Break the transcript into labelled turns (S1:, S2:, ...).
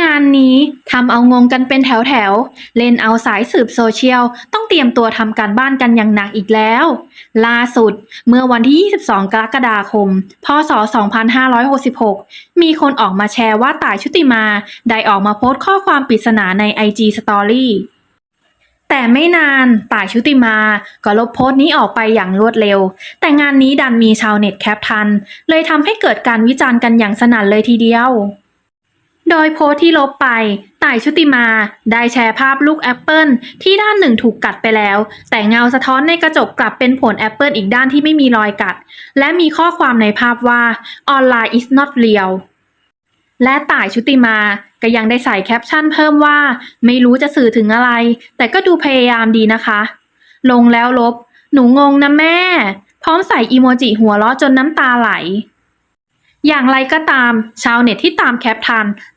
S1: งานนี้ทำเอางงกันเป็นแถวๆเล่นเอาสายสืบโซเชียล ต้องเตรียมตัวทำการบ้านกันอย่างหนักอีกแล้ว ล่าสุด เมื่อวันที่ 22 กรกฎาคม พศ 2566 มีคนออกมาแชร์ว่าต่ายชุติมา ได้ออกมาโพสต์ข้อความปริศนาใน IG Story แต่ไม่นานต่ายชุติมาก็ลบโพสต์นี้ออกไปอย่างรวดเร็ว แต่งานนี้ดันมีชาวเน็ตแคปทัน เลยทำให้เกิดการวิจารณ์กันอย่างสนั่นเลยทีเดียว โดยโพสที่ลบไป ต่ายชุติมา ได้แชร์ภาพลูกแอปเปิลที่ด้านหนึ่งถูกกัดไปแล้ว แต่เงาสะท้อนในกระจกกลับเป็นผลแอปเปิลอีกด้านที่ไม่มีรอยกัด และมีข้อความในภาพว่า online is not real และต่ายชุติมาก็ยังได้ใส่แคปชั่นเพิ่มว่า ไม่รู้จะสื่อถึงอะไร แต่ก็ดูพยายามดีนะคะ ลงแล้วลบ หนูงงนะแม่ พร้อมใส่อีโมจิหัวเราะจนน้ำตาไหล อย่างไรก็ตาม ชาวเน็ตที่ตามแคปทัน